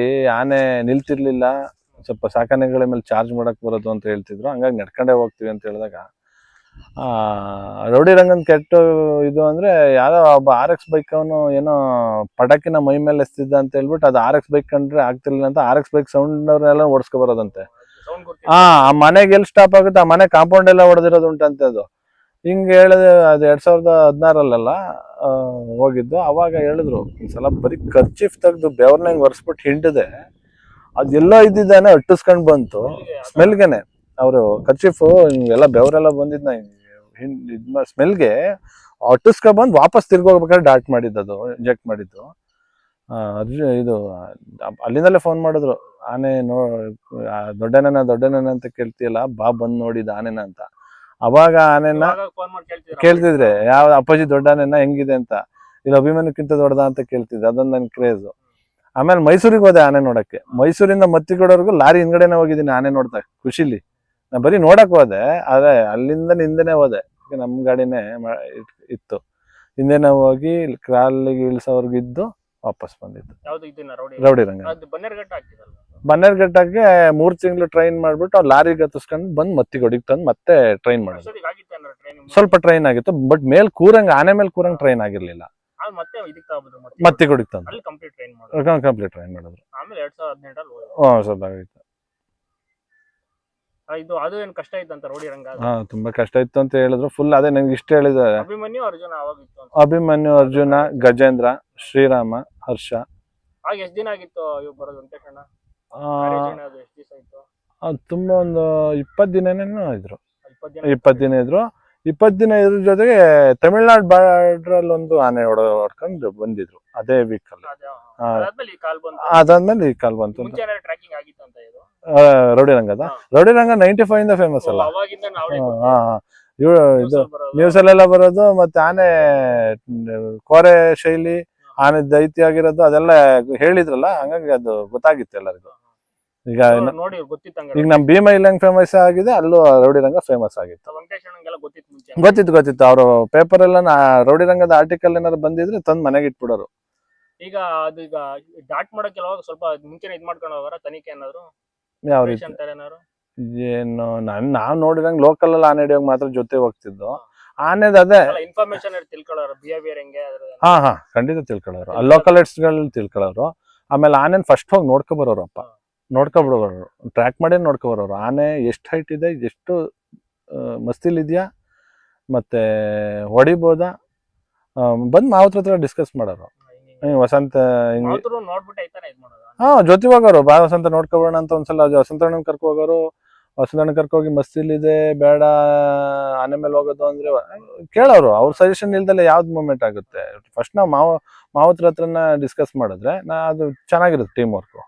ಈ ಆನೆ ನಿಲ್ತಿರ್ಲಿಲ್ಲ. ಸ್ವಲ್ಪ ಸಾಕಾನೆಗಳ ಮೇಲೆ ಚಾರ್ಜ್ ಮಾಡಕ್ ಬರೋದು ಅಂತ ಹೇಳ್ತಿದ್ರು. ಹಂಗಾಗಿ ನಡ್ಕೊಂಡೇ ಹೋಗ್ತೀವಿ ಅಂತ ಹೇಳಿದಾಗ ಆ, ರೌಡಿ ರಂಗನ್ ಕೆಟ್ಟ ಇದು ಅಂದ್ರೆ ಯಾರೋ ಒಬ್ಬ ಆರ್ ಎಕ್ಸ್ ಬೈಕ್ ಅವನು ಏನೋ ಪಟಾಕಿನ ಮೈ ಮೇಲೆ ಎಸ್ತಿದ್ದ ಅಂತ ಹೇಳ್ಬಿಟ್ಟು ಅದು ಆರ್ ಎಕ್ಸ್ ಬೈಕ್ ಕಂಡ್ರೆ ಆಗ್ತಿರ್ಲಿಲ್ಲ ಅಂತ ಆರ್ ಎಕ್ಸ್ ಬೈಕ್ ಸೌಂಡ್ ಅವ್ರನ್ನೆಲ್ಲ ಓಡಿಸ್ಕೊ ಬರೋದಂತೆ ಹಾ ಆ ಮನೆಗೆ ಎಲ್ಲಿ ಸ್ಟಾಪ್ ಆಗುತ್ತೆ. ಆ ಮನೆ ಕಾಂಪೌಂಡ್ ಎಲ್ಲ ಹೊಡೆದಿರೋದು ಉಂಟಂತೆ ಅದು. ಹಿಂಗೆ ಹೇಳಿದೆ ಅದು ಎರಡು ಸಾವಿರದ ಹದಿನಾರಲ್ಲೆಲ್ಲ ಹೋಗಿದ್ದು, ಅವಾಗ ಹೇಳಿದ್ರು ಈ ಸಲ ಬರೀ ಖರ್ಚಿಫ್ ತೆಗ್ದು ಬೆವ್ರನ್ನ ಹಿಂಗ್ ಒರೆಸ್ಬಿಟ್ಟು ಹಿಂಡಿದೆ. ಅದೆಲ್ಲ ಇದ್ದಿದ್ದಾನೆ, ಅಟ್ಟಿಸ್ಕೊಂಡು ಬಂತು. ಸ್ಮೆಲ್ಗೆನೆ, ಅವರು ಖರ್ಚಿಫು, ಹಿಂಗೆಲ್ಲ ಬೆವರೆಲ್ಲ ಬಂದಿದ್ನ ಸ್ಮೆಲ್ಗೆ ಅಟ್ಟಿಸ್ಕೊಂಡ್ ಬಂದು ವಾಪಸ್ ತಿರ್ಗೋಗ್ಬೇಕಾದ್ರೆ ಡಾಟ್ ಮಾಡಿದ್ದು ಅದು, ಇಂಜೆಕ್ಟ್ ಮಾಡಿದ್ದು. ಇದು, ಅಲ್ಲಿಂದಲೇ ಫೋನ್ ಮಾಡಿದ್ರು, ಆನೆ ನೋ ದೊಡ್ಡನೇನ ದೊಡ್ಡನೇನ ಅಂತ ಕೇಳ್ತೀಯಲ್ಲ, ಬಾ ಬಂದು ನೋಡಿದ ಆನೆನ ಅಂತ. ಅವಾಗ ಆನೆನ ಕೇಳ್ತಿದ್ರ ಯಾವ ಅಪ್ಪಾಜಿ ದೊಡ್ಡ ಆನೆನ ಹೆಂಗಿದೆ ಅಂತ. ಇಲ್ಲಿ ಅಭಿಮಾನಕ್ಕಿಂತ ದೊಡ್ಡದ ಅಂತ ಕೇಳ್ತಿದ್ದೆ. ಅದೊಂದು ನನ್ ಕ್ರೇಜ್ ಆಮೇಲೆ ಮೈಸೂರಿಗೆ ಹೋದೆ ಆನೆ ನೋಡಕ್ಕೆ. ಮೈಸೂರಿಂದ ಮತ್ತಿಗಡವರೆಗೂ ಲಾರಿ ಹಿಂದ್ಗಡೆನೆ ಹೋಗಿದ್ದೀನಿ ಆನೆ ನೋಡ್ತಾ ಖುಷಿಲಿ. ನಾ ಬರೀ ನೋಡಕ್ ಹೋದೆ ಆದ್ರೆ ಅಲ್ಲಿಂದ ಹಿಂದೆನೆ ಹೋದೆ. ನಮ್ ಗಾಡಿನೇ ಇತ್ತು. ಹಿಂದೆ ಹಿಂದೆನೆ ಹೋಗಿ ಕಾಲಿಗೆ ಇಳಿಸೋರ್ಗಿದ್ದು ವಾಪಸ್ ಬಂದಿದ್ದು. ರೌಡಿ? ರಂಗ ಬನ್ನೇರ್ಘಟ್ಟಕ್ಕೆ ಮೂರ್ ತಿಂಗಳು ಟ್ರೈನ್ ಮಾಡ್ಬಿಟ್ಟು ಅವ್ರು ಲಾರಿಗೆ ಹತ್ತಿಸ್ಕೊಂಡು ಬಂದು ಮತ್ತಿಗೊಡಿಗೆ ತಂದು ಮತ್ತೆ ಟ್ರೈನ್ ಮಾಡೋದು. ಸ್ವಲ್ಪ ಟ್ರೈನ್ ಆಗಿತ್ತು ಬಟ್ ಮೇಲ್ ಕೂರಂಗ್ ಆನೆ ಮೇಲೆ ಕೂರಂಗ್ ಟ್ರೈನ್ ಆಗಿರ್ಲಿಲ್ಲ. ಮತ್ತಿಗೊಡಿಗೆ ತಂದು. ಕಂಪ್ಲೀಟ್ ಟ್ರೈನ್ ಮಾಡಿದ್ರು. ಸ್ವಲ್ಪ ಆಗಿತ್ತು ಇದು ಅದು ಏನ್ ಕಷ್ಟ ಇತ್ತಂತ ರೌಡಿ ರಂಗ ಹಾ ತುಂಬಾ ಕಷ್ಟ ಇತ್ತು ಅಂತ ಹೇಳಿದ್ರು. ಫುಲ್ ಅದೇ ನಂಗೆ ಇಷ್ಟ ಹೇಳಿದ್ದಾರೆ ಅಭಿಮನ್ಯು ಅರ್ಜುನ ಅವಾಗ ಇತ್ತು ಅಂತ. ಅಭಿಮನ್ಯು ಅರ್ಜುನ ಗಜೇಂದ್ರ ಶ್ರೀರಾಮ ಹರ್ಷ. ಆಗ ಎಷ್ಟ್ ದಿನ ಆಗಿತ್ತು ಇವ್ ಬರೋದು ವೆಂಕಟೇಶಣ್ಣ ಆ, ಅದು ತುಂಬಾ ಒಂದು ಇಪ್ಪತ್ತು ದಿನನೇನೋ ಇದ್ರು. ಇಪ್ಪತ್ತು ದಿನ ಇದ್ರು. ಇಪ್ಪತ್ತು ದಿನ ಇದ್ರ ಜೊತೆಗೆ ತಮಿಳ್ನಾಡು ಬಾರ್ಡ್ರಲ್ಲಿ ಒಂದು ಆನೆ ಹೊಡ ಹೊಡ್ಕೊಂಡು ಬಂದಿದ್ರು ಅದೇ ವೀಕ್ ಅಲ್ಲಿ. ಅದಾದ್ಮೇಲೆ ಈ ಕಾಲ್ ಬಂತು. ರೌಡಿ ರಂಗದ ರೌಡಿ ರಂಗ ನೈಂಟಿ ಫೈವ್ ಇಂದ? ಫೇಮಸ್ ಅಲ್ಲ. ಇದು ನ್ಯೂಸ್ ಅಲ್ಲೆಲ್ಲ ಬರೋದು ಮತ್ತೆ ಆನೆ ಕೋರೆ ಶೈಲಿ ಆನೆ ದೈತ್ಯ ಆಗಿರೋದು ಅದೆಲ್ಲ ಹೇಳಿದ್ರಲ್ಲ ಹಂಗಾಗಿ ಅದು ಗೊತ್ತಾಗಿತ್ತು ಎಲ್ಲರಿಗೂ. ಈಗ ನೋಡಿ ಗೊತ್ತಿತ್ತಂಗ ಈಗ ನಮ್ ಭೀಮ ಇಲ್ಲಂಗ್ ಫೇಮಸ್ ಆಗಿದೆ ಅಲ್ಲೂ ರೌಡಿ ರಂಗ ಫೇಮಸ್ ಆಗಿತ್ತು. ಗೊತ್ತಿತ್ತು ಗೊತ್ತಿತ್ತು ಅವರು ಪೇಪರ್ ಎಲ್ಲ ರೌಡಿ ರಂಗದ ಆರ್ಟಿಕಲ್ ಏನಾದ್ರು ಬಂದಿದ್ರೆ ತಂದ್ ಮನೆಗೆ ಇಟ್ಬಿಡೋರು. ಈಗ ಅದು ಈಗ ಡಾಟ್ ಮಾಡೋಕೆ ಸ್ವಲ್ಪ ಮುಂಚೆನೆ ಇದ್ ಮಾಡ್ಕೊಂಡು ಹೋಗಾರ ತನಿಖೆ ಏನಾದ್ರು? ಯಾವ ರೀತಿ ಏನು ನಾನ್ ನಾವ್ ನೋಡಿದಂಗ್ ಲೋಕಲ್ ಅಲ್ಲಿ ಆನೆ ಹಿಡಿಯೋಕ್ ಮಾತ್ರ ಜೊತೆ ಹೋಗ್ತಿದ್ದು. ಆನೆದ್ ಅದೇ ಇನ್ಫಾರ್ಮೇಶನ್ ತಿಳ್ಕೊಳ್ಳೋರು ಬಿಹೇವಿಯರ್ ಹೆಂಗೆ ಹಾ ಹಾ ಖಂಡಿತ ತಿಳ್ಕೊಳ್ಳೋರು. ಲೋಕಲ್ಗಳಲ್ಲಿ ತಿಳ್ಕೊಳ್ಳೋರು. ಆಮೇಲೆ ಆನೆನ್ ಫಸ್ಟ್ ಹೋಗಿ ನೋಡ್ಕೊ ಬರೋರು ಅಪ್ಪ ನೋಡ್ಕೊ ಬಿಡೋರು ಟ್ರ್ಯಾಕ್ ಮಾಡಿ ನೋಡ್ಕೊ ಬರೋರು. ಆನೆ ಎಷ್ಟು ಹೈಟ್ ಇದೆ ಎಷ್ಟು ಮಸ್ತಿಲಿದ್ಯಾ ಮತ್ತೆ ಹೊಡಿಬೋದಾ? ಬಂದ್ ಮಾವತ್ರ ಹತ್ರ ಡಿಸ್ಕಸ್ ಮಾಡೋರು. ವಸಂತ ಹಾ ಜೊತೆ ಹೋಗೋರು. ಬಾ ವಸಂತ ನೋಡ್ಕೊಬೋಣ ಅಂತ ಒಂದ್ಸಲ ವಸಂತ ಕರ್ಕೊ ಹೋಗೋರು. ವಸಂತಣ್ಣ ಕರ್ಕೋಗಿ ಮಸ್ತಿಲಿದೆ ಬೇಡ, ಆನೆ ಮೇಲೆ ಹೋಗೋದು ಅಂದ್ರೆ, ಕೇಳೋರು, ಅವ್ರ ಸಜೆಷನ್ ಇಲ್ದಲೆ ಯಾವ್ದು ಮೂಮೆಂಟ್ ಆಗುತ್ತೆ? ಫಸ್ಟ್ ನಾವು ಮಾವ, ಮಾವತ್ರ ಹತ್ರನ ಡಿಸ್ಕಸ್ ಮಾಡಿದ್ರೆ ನಾ ಅದು ಚೆನ್ನಾಗಿರುತ್ತೆ ಟೀಮ್ ವರ್ಕು